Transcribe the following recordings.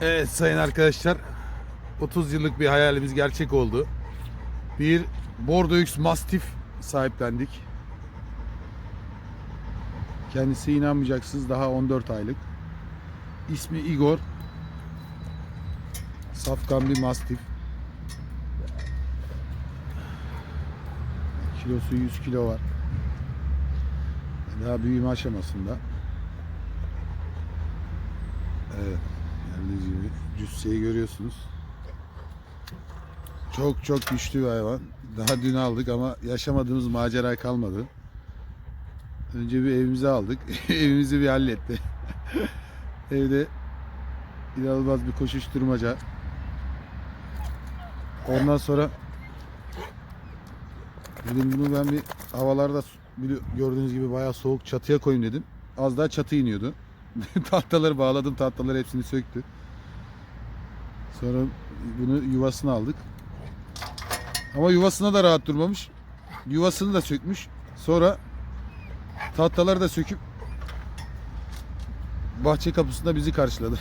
Evet sayın arkadaşlar 30 yıllık bir hayalimiz gerçek oldu. Bir Bordeaux Mastiff sahiplendik. Kendisi inanmayacaksınız daha 14 aylık. İsmi Igor. Safkan bir Mastiff. Kilosu 100 kilo var. Daha büyüme aşamasında. Evet. Gördüğünüz cüsseyi görüyorsunuz. Çok çok güçlü bir hayvan. Daha dün aldık ama yaşamadığımız macera kalmadı. Önce bir evimize aldık. Evimizi bir halletti. Evde inanılmaz bir koşuşturmaca. Ondan sonra dedim bunu ben bir havalarda gördüğünüz gibi bayağı soğuk çatıya koyayım dedim. Az daha çatı iniyordu. tahtaları bağladım. Tahtaları hepsini söktü. Sonra bunu yuvasına aldık. Ama yuvasına da rahat durmamış. Yuvasını da sökmüş. Sonra tahtaları da söküp bahçe kapısında bizi karşıladı.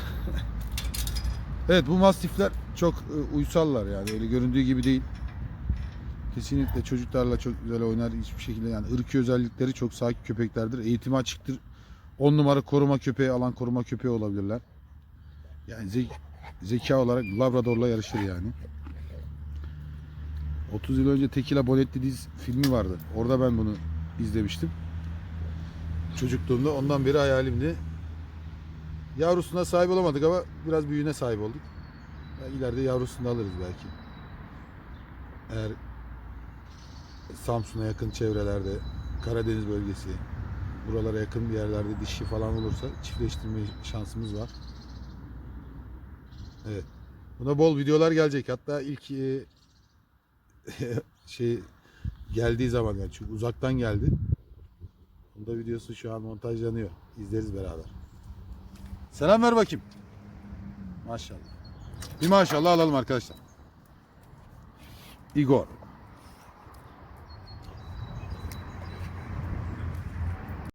evet bu mastifler çok e, uysallar yani öyle göründüğü gibi değil. Kesinlikle çocuklarla çok güzel oynar. Hiçbir şekilde yani ırkı özellikleri çok sakin köpeklerdir. Eğitimi açıktır. 10 numara koruma köpeği alan koruma köpeği olabilirler. Yani ze- zeka olarak Labrador'la yarışır yani. 30 yıl önce Tequila Bonetti diz filmi vardı. Orada ben bunu izlemiştim. Çocukluğumda ondan beri hayalimdi. Yavrusuna sahip olamadık ama biraz büyüğüne sahip olduk. Yani ileride yavrusunu alırız belki. Eğer Samsun'a yakın çevrelerde, Karadeniz bölgesi, buralara yakın bir yerlerde dişi falan olursa çiftleştirme şansımız var. Evet. Buna bol videolar gelecek. Hatta ilk e, şey geldiği zaman yani çünkü uzaktan geldi. Bunda videosu şu an montajlanıyor. İzleriz beraber. Selam ver bakayım. Maşallah. Bir maşallah alalım arkadaşlar. Igor.